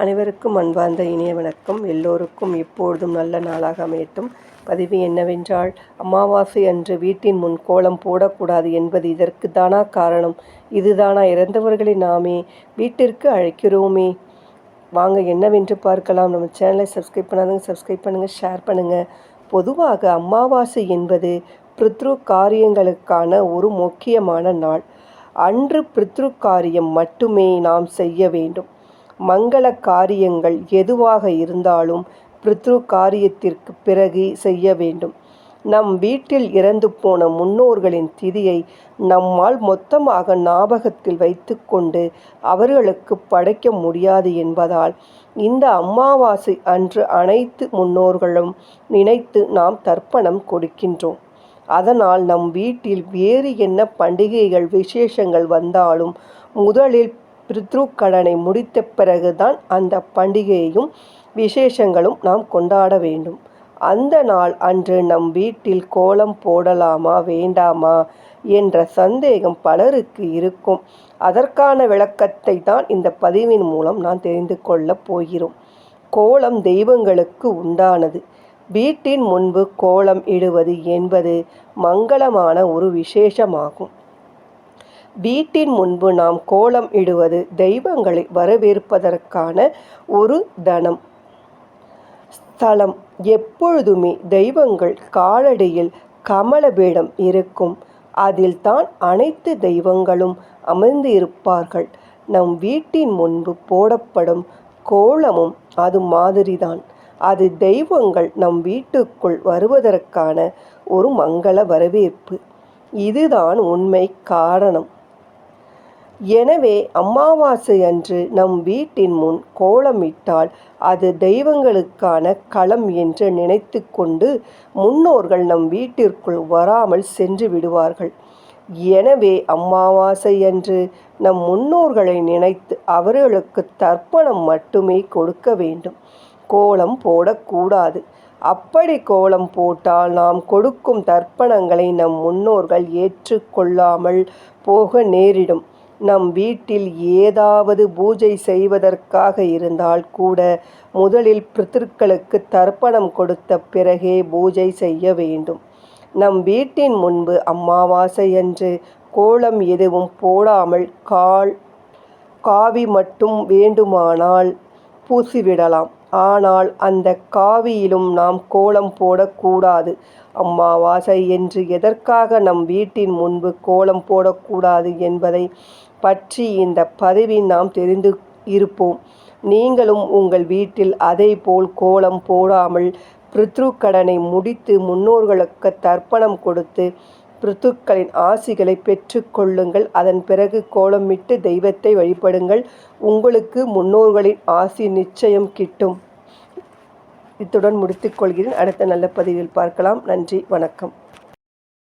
அனைவருக்கும் அன்பார்ந்த இனிய வணக்கம். எல்லோருக்கும் எப்பொழுதும் நல்ல நாளாக அமையட்டும். பதிவு என்னவென்றால் அமாவாசை அன்று வீட்டின் முன் கோலம் போடக்கூடாது என்பது இதற்கு தானா காரணம். இதுதானா இறந்தவர்களை நாமே வீட்டிற்கு அழைக்கிறோமே. வாங்க என்னவென்று பார்க்கலாம். நம்ம சேனலை சப்ஸ்கிரைப் பண்ணாதவங்க சப்ஸ்கிரைப் பண்ணுங்கள் ஷேர் பண்ணுங்கள் பொதுவாக அமாவாசை என்பது பித்ரு காரியங்களுக்கான ஒரு முக்கியமான நாள். அன்று பித்ரு காரியம் மட்டுமே நாம் செய்ய வேண்டும். மங்கள காரியங்கள் எதுவாக இருந்தாலும் பித்ரு காரியத்திற்கு பிறகு செய்ய வேண்டும். நம் வீட்டில் இறந்து போன முன்னோர்களின் திதியை நம்மால் மொத்தமாக ஞாபகத்தில் வைத்துக்கொண்டு அவர்களுக்கு படைக்க முடியாது என்பதால் இந்த அமாவாசை அன்று அனைத்து முன்னோர்களும் நினைத்து நாம் தர்ப்பணம் கொடுக்கின்றோம். அதனால் நம் வீட்டில் வேறு என்ன பண்டிகைகள் விசேஷங்கள் வந்தாலும் முதலில் பித்ருக்கடனை முடித்த பிறகுதான் அந்த பண்டிகையும் விசேஷங்களும் நாம் கொண்டாட வேண்டும். அந்த நாள் அன்று நம் வீட்டில் கோலம் போடலாமா வேண்டாமா என்ற சந்தேகம் பலருக்கு இருக்கும். அதற்கான விளக்கத்தை தான் இந்த பதிவின் மூலம் நான் தெரிந்து கொள்ளப் போகிறோம். கோலம் தெய்வங்களுக்கு உண்டானது. வீட்டின் முன்பு கோலம் இடுவது என்பது மங்களமான ஒரு விசேஷமாகும். வீட்டின் முன்பு நாம் கோலம் இடுவது தெய்வங்களை வரவேற்பதற்கான ஒரு தனம். ஸ்தலம். எப்பொழுதுமே தெய்வங்கள் காலடியில் கமலபீடம் இருக்கும். அதில் தான் அனைத்து தெய்வங்களும் அமர்ந்து இருப்பார்கள் நம் வீட்டின் முன்பு போடப்படும் கோலமும் அது மாதிரிதான். அது தெய்வங்கள் நம் வீட்டுக்குள் வருவதற்கான ஒரு மங்கள வரவேற்பு. இதுதான் உண்மை காரணம். எனவே அமாவாசை அன்று நம் வீட்டின் முன் கோலமிட்டால் அது தெய்வங்களுக்கான களம் என்று நினைத்து கொண்டு முன்னோர்கள் நம் வீட்டிற்குள் வராமல் சென்று விடுவார்கள். எனவே அமாவாசை அன்று நம் முன்னோர்களை நினைத்து அவர்களுக்கு தர்ப்பணம் மட்டுமே கொடுக்க வேண்டும். கோலம் போடக்கூடாது. அப்படி கோலம் போட்டால் நாம் கொடுக்கும் தர்ப்பணங்களை நம் முன்னோர்கள் ஏற்றுக்கொள்ளாமல் போக நேரிடும். நம் வீட்டில் ஏதாவது பூஜை செய்வதற்காக இருந்தால் கூட முதலில் பித்திருக்களுக்கு தர்ப்பணம் கொடுத்த பிறகே பூஜை செய்ய வேண்டும். நம் வீட்டின் முன்பு அமாவாசை அன்று கோலம் எதுவும் போடாமல் கால் காவி மட்டும் வேண்டுமானால் பூசிவிடலாம். ஆனால் அந்த காவியிலும் நாம் கோலம் போடக்கூடாது. அம்மாவாசை என்று எதற்காக நம் வீட்டின் முன்பு கோலம் போடக்கூடாது என்பதை பற்றி இந்த பதிவில் நாம் தெரிந்து இருப்போம். நீங்களும் உங்கள் வீட்டில் அதே போல் கோலம் போடாமல் பித்ரு கடனை முடித்து முன்னோர்களுக்கு தர்ப்பணம் கொடுத்து பிருத்துக்களின் ஆசிகளை பெற்றுக்கொள்ளுங்கள். அதன் பிறகு கோலமிட்டு தெய்வத்தை வழிபடுங்கள். உங்களுக்கு முன்னோர்களின் ஆசி நிச்சயம் கிட்டும். இத்துடன் முடித்துக்கொள்கிறேன் அடுத்த நல்ல பதிவில் பார்க்கலாம். நன்றி. வணக்கம்.